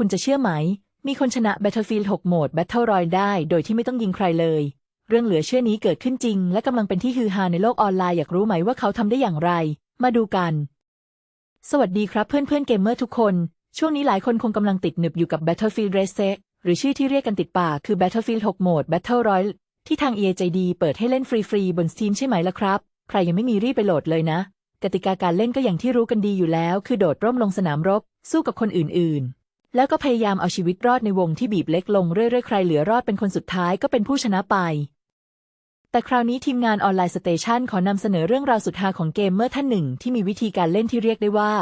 คุณจะเชื่อไหม มีคนชนะ Battlefield 6 โหมด Battle Royale ได้ โดยที่ไม่ต้องยิงใครเลย เรื่องเหลือเชื่อนี้เกิดขึ้นจริง และกำลังเป็นที่ฮือฮาในโลกออนไลน์อยากรู้ไหมว่าเขาทำได้อย่างไร มาดูกัน สวัสดีครับเพื่อนเพื่อนเกมเมอร์ทุกคน ช่วงนี้หลายคนคงกำลังติดหนึบอยู่กับ Battlefield r e s e หรือชื่อที่เรียกกันติดปากคือ Battlefield 6 โหมด Battle Royale ที่ทาง EA ใจดีเปิดให้เล่นฟรีๆบน Steam ใช่ไหมล่ะครับ ใครยังไม่มีรีบไปโหลดเลยนะ กติกาการเล่นก็อย่างที่รู้กันดีอยู่แล้ว คือโดดร่มลงสนามรบ สู้กับคนอื่นๆ แล้วก็พยายามเอาชีวิตรอดในวงที่บีบเล็กลงเรื่อยๆ ใครเหลือรอดเป็นคนสุดท้ายก็เป็นผู้ชนะไป แต่คราวนี้ทีมงานออนไลน์สเตชันขอนำเสนอเรื่องราวสุดฮาของเกมเมอร์ท่านหนึ่งที่มีวิธีการเล่นที่เรียกได้ว่า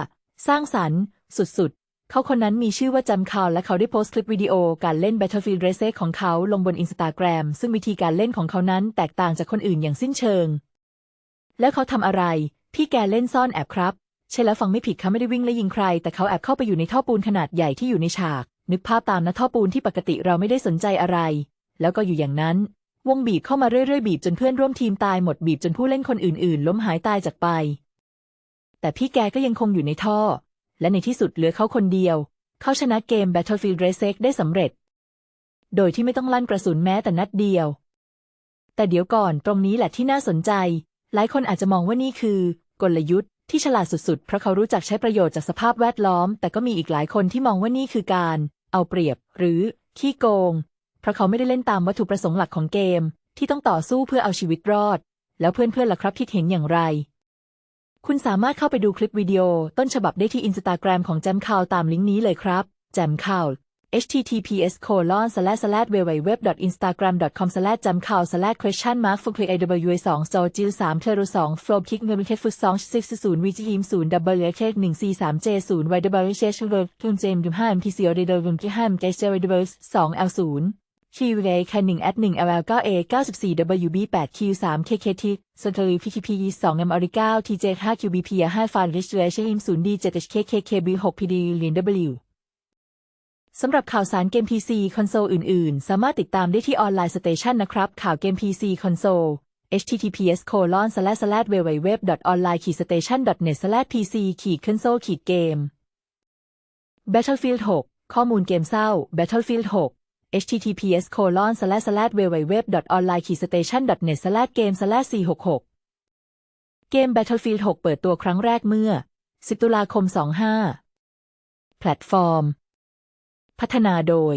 สร้างสรรค์ สุดๆ เขาคนนั้นมีชื่อว่าจำคาวและเขาได้โพสต์คลิปวิดีโอการเล่น Battlefield r e s e ของเขาลงบนอินสตาแกรมซึ่งวิธีการเล่นของเขานั้นแตกต่างจากคนอื่นอย่างสิ้นเชิง แล้วเขาทำอะไร พี่แกเล่นซ่อนแอบครับ ใช่แล้วฟังไม่ผิดเขาไม่ได้วิ่งและยิงใคร แต่เขาแอบเข้าไปอยู่ในท่อปูนขนาดใหญ่ที่อยู่ในฉาก นึกภาพตามนะท่อปูนที่ปกติเราไม่ได้สนใจอะไร แล้วก็อยู่อย่างนั้น วงบีบเข้ามาเรื่อยๆบีบจนเพื่อนร่วมทีมตายหมดบีบจนผู้เล่นคนอื่นๆ ล้มหายตายจากไป แต่พี่แกก็ยังคงอยู่ในท่อ และในที่สุดเหลือเขาคนเดียว เขาชนะเกม Battlefield r e s e ได้สำเร็จ โดยที่ไม่ต้องลั่นกระสุนแม้แต่นัดเดียว แต่เดี๋ยวก่อนตรงนี้แหละที่น่าสนใจ หลายคนอาจจะมองว่านี่คือกลยุทธ์ ที่ฉลาดสุดๆ เพราะเขารู้จักใช้ประโยชน์จากสภาพแวดล้อม แต่ก็มีอีกหลายคนที่มองว่านี่คือการ เอาเปรียบ หรือ ขี้โกง เพราะเขาไม่ได้เล่นตามวัตถุประสงค์หลักของเกม ที่ต้องต่อสู้เพื่อเอาชีวิตรอด แล้วเพื่อนๆล่ะครับคิดเห็นอย่างไร คุณสามารถเข้าไปดูคลิปวิดีโอต้นฉบับได้ที่อินสตาแกรมของแจมข่าวตามลิงก์นี้เลยครับ แจมข่าว https colon slash slash www instagram com slash จำข่าว slash question mark ฟุกไอ w สองโซจิลสามเทรุสองโฟลคิกเงินเคสฟุตสองซิกศูนย์วิจิฮิมศูนย์ดับเบิลเอเคหนึ่งซีสามเจศูนย์ไวดับเบิลเชชเวิร์ดทุนเจมดุห้าเอ็มทีซีโอเดเดอร์ดุนที่ห้ามเจเจไวดับเบิลสองเอลศูนย์คิวเอคันหนึ่งแอดหนึ่งเอลเก้าเอเก้าสิบสี่ดับเบิลยูบีแปดคิวสามเคเคทีสตอรี่พีคีพีสองเอ็มอาริเก้าทีเจห้าคิวบีพีห้าฟานริชเรชฮิมศูนย์ดีเจ็ดเอชเคเคเคบีหกพีดีเลียนดับเบิลยู สำหรับข่าวสารเกม PC คอนโซลอื่น ๆ สามารถติดตามได้ที่ออนไลน์สเตชันนะครับ ข่าวเกม PC คอนโซล https colon slash slash www online station net slash pc ขีด console ขีดเกม Battlefield 6 ข้อมูลเกมเศร้า Battlefield 6 https colon slash slash www online station net slash game slash 466 เกม Battlefield 6 เปิดตัวครั้งแรกเมื่อ 10 ตุลาคม 25 แพลตฟอร์ม พัฒนาโดย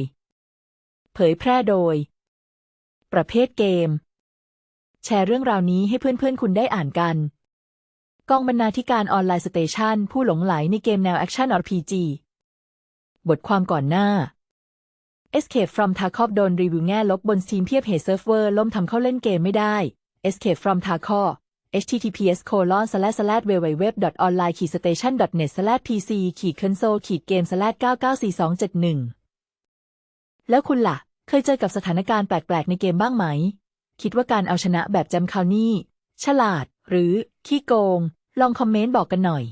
เผยแพร่โดย ประเภทเกม แชร์เรื่องราวนี้ให้เพื่อนๆ คุณได้อ่านกัน กองบรรณาธิการออนไลน์สเตชันผู้หลงไหลในเกมแนวแอคชั่น RPG บทความก่อนหน้า Escape from Tarkov โดนรีวิวแง่ลบบน Steam เพียบเหตุเซิร์ฟเวอร์ล่มทำเข้าเล่นเกมไม่ได้ Escape from Tarkov https colon slash slash www online station net slash pc ขีด console ขีดเกม slash 994271 แล้วคุณล่ะ เคยเจอกับสถานการณ์แปลก ๆ ในเกมบ้างไหม คิดว่าการเอาชนะแบบจำคาวนี้ ฉลาด หรือ ขี้โกง ลองคอมเมนต์บอกกันหน่อย